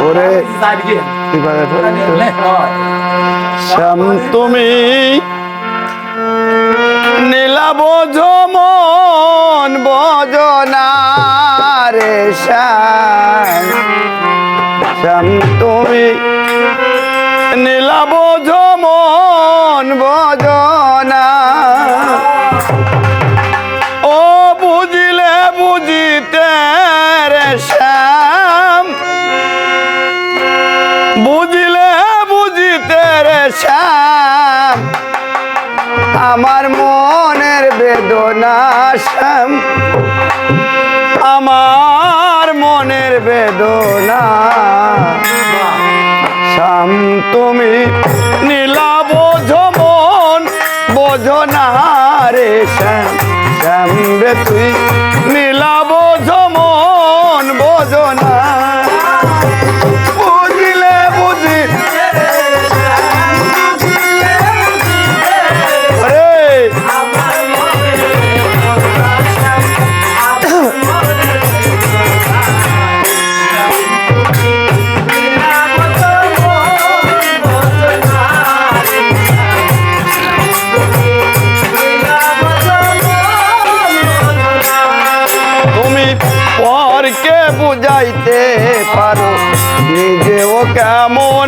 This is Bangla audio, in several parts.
ওরে তুমি নীলাব মন বজনা রে শ্যাম। তুমি নীলাব মন বজনা আমার মনের বেদনা আমার মনের বেদনা শাম তুমি নীলা বোঝো মন, বোঝো না রে শ্যাম। শ্যাম রে তুই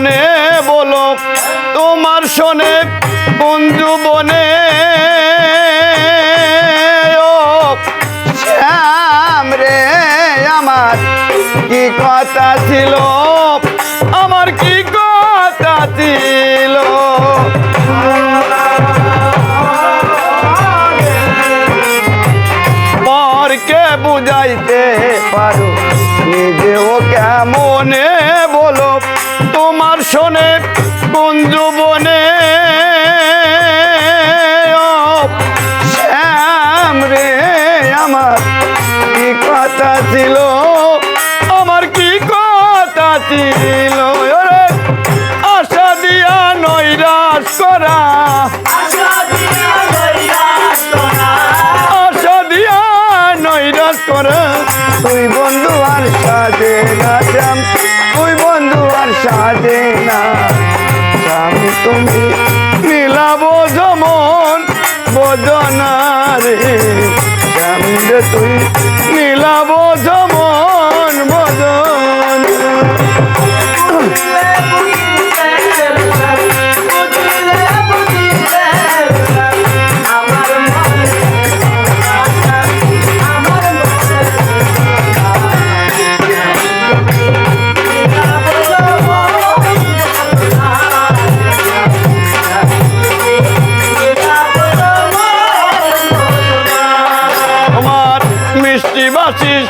কেমনে বলো, তোমার শোনে ও, শ্যাম রে, আমার কি কথা ছিল? আমার কি কথা ছিল? পরকে বুঝাইতে পারো, নিজেও কেমনে শোনে কোন যৌবনে রে আমার কি কথা ছিল? আমার কি কথা ছিল? বোঝো না রে শ্যাম রে তুই নীলা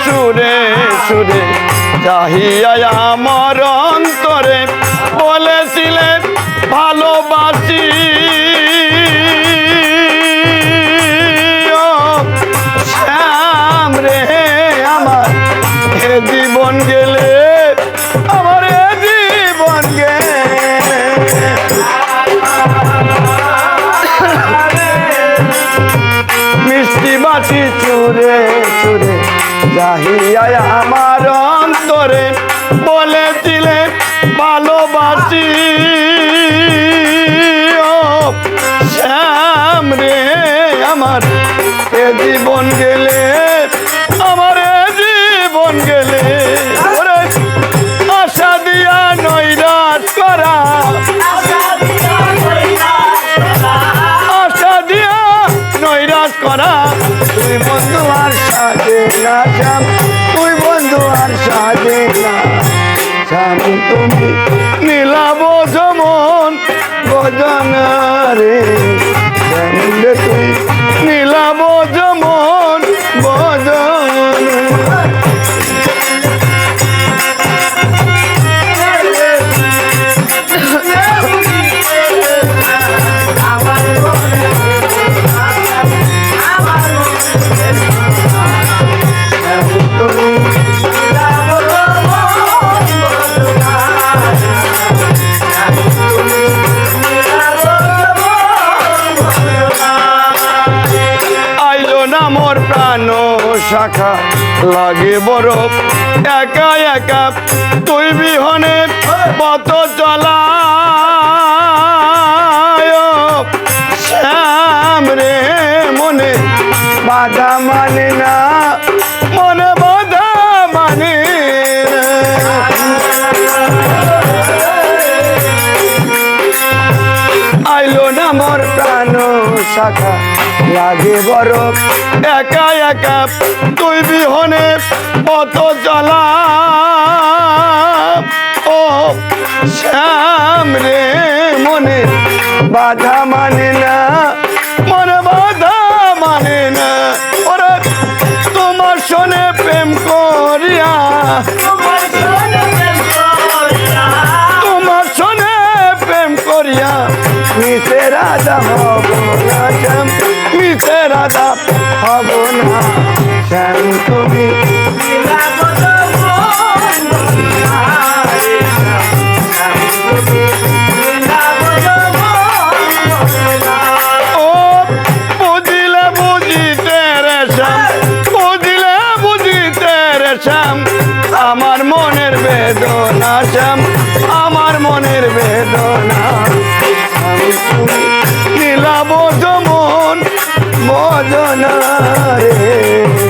সুরে সুরে চাহিয়া আমার অন্তরে বলেছিলে ভালোবাসি। শ্যাম রে আমার জীবন গেলে বাটি চুরে চুরে। যাহিয়া আমার অন্তরে বলেছিলে ভালোবাসি। শ্যাম রে আমার এ জীবন গেলে না শ্যাম তুই বন্ধু আর সাজে তুমি নীলাব মন শাখা লাগে বরফ। একা একা তুই বিহনে পথ চলা শ্যাম রে মনে বাধা মানে না। শাখা লাগে বড়। একা একা তুই বিহনে পথ চলা ও শ্যাম রে মনে বাধা মানে না মনে বাধা মানে না। ওরে তোমার শোনে প্রেম করিয়া তোমার শোনে প্রেম করিয়া। মিশে রাধা শ্যাম আমার মনের বেদনা শ্যাম আমার মনের বেদনা। শ্যাম তুমি নীলাব মন বদনা রে।